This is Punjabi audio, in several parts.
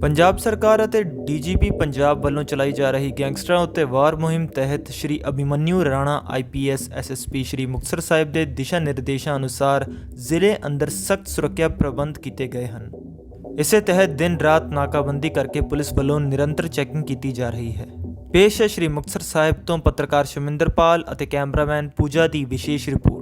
ਪੰਜਾਬ ਸਰਕਾਰ ਅਤੇ ਡੀਜੀਪੀ ਪੰਜਾਬ ਵੱਲੋਂ ਚਲਾਈ ਜਾ ਰਹੀ ਗੈਂਗਸਟਰਾਂ ਉੱਤੇ ਵਾਰ ਮੁਹਿੰਮ ਤਹਿਤ ਸ਼੍ਰੀ ਅਭਿਮਨਿਊ ਰਾਣਾ ਆਈਪੀਐਸ ਐਸਐਸਪੀ ਸ਼੍ਰੀ ਮੁਕਤਸਰ ਸਾਹਿਬ ਦੇ ਦਿਸ਼ਾ ਨਿਰਦੇਸ਼ਾਂ ਅਨੁਸਾਰ ਜ਼ਿਲ੍ਹੇ ਅੰਦਰ ਸਖਤ ਸੁਰੱਖਿਆ ਪ੍ਰਬੰਧ ਕੀਤੇ ਗਏ ਹਨ। ਇਸੇ ਤਹਿਤ ਦਿਨ ਰਾਤ ਨਾਕਾਬੰਦੀ ਕਰਕੇ ਪੁਲਿਸ ਵੱਲੋਂ ਨਿਰੰਤਰ ਚੈਕਿੰਗ ਕੀਤੀ ਜਾ ਰਹੀ ਹੈ। ਪੇਸ਼ ਹੈ ਸ਼੍ਰੀ ਮੁਕਤਸਰ ਸਾਹਿਬ ਤੋਂ ਪੱਤਰਕਾਰ ਸ਼ਮਿੰਦਰਪਾਲ ਅਤੇ ਕੈਮਰਾਮੈਨ ਪੂਜਾ ਦੀ ਵਿਸ਼ੇਸ਼ ਰਿਪੋਰਟ।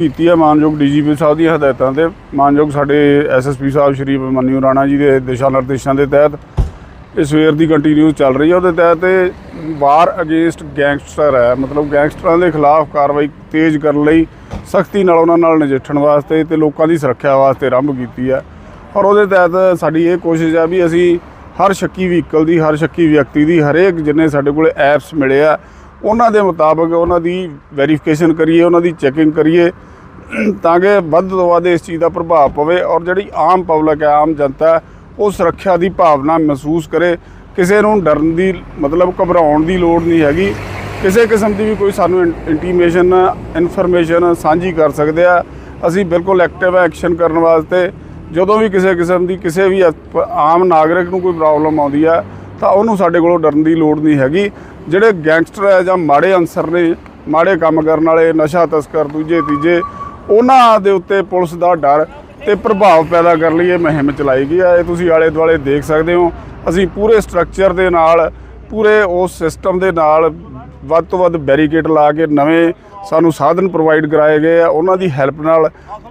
ਕੀਤੀ ਹੈ ਮਾਨਯੋਗ ਡੀਜੀਪੀ ਸਾਹਿਬ ਦੀਆਂ ਹਦਾਇਤਾਂ ਤੇ। ਮਾਨਯੋਗ ਸਾਡੇ ਐਸਐਸਪੀ ਸਾਹਿਬ ਸ਼੍ਰੀ ਮਨਿਊ ਰਾਣਾ ਜੀ ਦੇ ਦਿਸ਼ਾ ਨਿਰਦੇਸ਼ਾਂ ਦੇ ਤਹਿਤ ਇਹ ਸਵੇਰ ਦੀ ਕੰਟੀਨਿਊ ਚੱਲ ਰਹੀ ਹੈ। ਉਹਦੇ ਤਹਿਤ ਇਹ ਵਾਰ ਅਗੇਂਸਟ ਗੈਂਗਸਟਰ ਹੈ। ਮਤਲਬ ਗੈਂਗਸਟਰਾਂ ਦੇ ਖਿਲਾਫ ਕਾਰਵਾਈ ਤੇਜ਼ ਕਰਨ ਲਈ ਸਖਤੀ ਨਾਲ ਉਹਨਾਂ ਨਾਲ ਨਜਿੱਠਣ ਵਾਸਤੇ ਤੇ ਲੋਕਾਂ ਦੀ ਸੁਰੱਖਿਆ ਵਾਸਤੇ ਆਰੰਭ ਕੀਤੀ ਹੈ। ਔਰ ਉਹਦੇ ਤਹਿਤ ਸਾਡੀ ਇਹ ਕੋਸ਼ਿਸ਼ ਆ ਵੀ ਅਸੀਂ ਹਰ ਸ਼ੱਕੀ ਵਹੀਕਲ ਦੀ, ਹਰ ਸ਼ੱਕੀ ਵਿਅਕਤੀ ਦੀ, ਹਰੇਕ ਜਿੰਨੇ ਸਾਡੇ ਕੋਲੇ ਐਪਸ ਮਿਲੇ ਆ, ਉਹਨਾਂ ਦੇ ਮੁਤਾਬਕ ਉਹਨਾਂ ਦੀ ਵੈਰੀਫਿਕੇਸ਼ਨ ਕਰੀਏ, ਉਹਨਾਂ ਦੀ ਚੈਕਿੰਗ ਕਰੀਏ, ਤਾਂ ਕਿ ਵੱਧ ਤੋਂ ਵੱਧ ਇਸ ਚੀਜ਼ ਦਾ ਪ੍ਰਭਾਵ ਪਵੇ ਔਰ ਜਿਹੜੀ ਆਮ ਪਬਲਿਕ ਹੈ, ਆਮ ਜਨਤਾ ਉਹ ਸੁਰੱਖਿਆ ਦੀ ਭਾਵਨਾ ਮਹਿਸੂਸ ਕਰੇ। ਕਿਸੇ ਨੂੰ ਡਰਨ ਦੀ ਮਤਲਬ ਘਬਰਾਉਣ ਦੀ ਲੋੜ ਨਹੀਂ ਹੈਗੀ। ਕਿਸੇ ਕਿਸਮ ਦੀ ਵੀ ਕੋਈ ਸਾਨੂੰ ਇੰਟੀਮੇਸ਼ਨ ਇਨਫੋਰਮੇਸ਼ਨ ਸਾਂਝੀ ਕਰ ਸਕਦੇ ਆ। ਅਸੀਂ ਬਿਲਕੁਲ ਐਕਟਿਵ ਐਕਸ਼ਨ ਕਰਨ ਵਾਸਤੇ। ਜਦੋਂ ਵੀ ਕਿਸੇ ਕਿਸਮ ਦੀ ਕਿਸੇ ਵੀ ਅਪ- ਆਮ ਨਾਗਰਿਕ ਨੂੰ ਕੋਈ ਪ੍ਰੋਬਲਮ ਆਉਂਦੀ ਆ, ਤਾਂ ਉਹਨੂੰ ਸਾਡੇ ਕੋਲੋਂ ਡਰਨ ਦੀ ਲੋੜ ਨਹੀਂ ਹੈਗੀ। ਜਿਹੜੇ ਗੈਂਗਸਟਰ ਹੈ ਜਾਂ ਮਾੜੇ ਅਨਸਰ ਨੇ, ਮਾੜੇ ਕੰਮ ਕਰਨ ਵਾਲੇ, ਨਸ਼ਾ ਤਸਕਰ, ਦੂਜੇ, ਤੀਜੇ, ਉਹਨਾਂ ਦੇ ਉੱਤੇ ਪੁਲਿਸ ਦਾ ਡਰ ਤੇ ਪ੍ਰਭਾਵ ਪੈਦਾ ਕਰਨ ਲਈ, ਇਹ ਮੁਹਿੰਮ ਚਲਾਈ ਗਈ ਹੈ ਇਹ ਤੁਸੀਂ ਆਲੇ ਦੁਆਲੇ ਦੇਖ ਸਕਦੇ ਹੋ। ਅਸੀਂ ਪੂਰੇ ਸਟਰਕਚਰ ਦੇ ਨਾਲ, ਪੂਰੇ ਉਸ ਸਿਸਟਮ ਦੇ ਨਾਲ ਵੱਧ ਤੋਂ ਵੱਧ ਬੈਰੀਕੇਡ ਲਾ ਕੇ ਨਵੇਂ ਸਾਨੂੰ ਸਾਧਨ ਪ੍ਰੋਵਾਈਡ ਕਰਾਏ ਗਏ ਆ। ਉਹਨਾਂ ਦੀ ਹੈਲਪ ਨਾਲ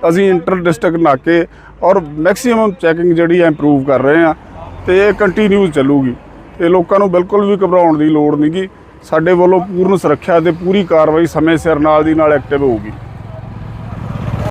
ਅਸੀਂ ਇੰਟਰ ਡਿਸਟ੍ਰਿਕਟ ਨਾਕੇ ਔਰ ਮੈਕਸਿਮਮ ਚੈਕਿੰਗ ਜਿਹੜੀ ਹੈ ਇੰਪਰੂਵ ਕਰ ਰਹੇ ਆ ਤੇ ਇਹ ਕੰਟੀਨਿਊ ਚੱਲੂਗੀ। ਤੇ ਲੋਕਾਂ ਨੂੰ ਬਿਲਕੁਲ ਵੀ ਘਬਰਾਉਣ ਦੀ ਲੋੜ ਨਹੀਂਗੀ ਸਾਡੇ ਵੱਲੋਂ ਪੂਰਨ ਸੁਰੱਖਿਆ ਤੇ ਪੂਰੀ ਕਾਰਵਾਈ ਸਮੇਂ ਸਿਰ ਨਾਲ ਦੀ ਨਾਲ ਐਕਟਿਵ ਹੋਊਗੀ।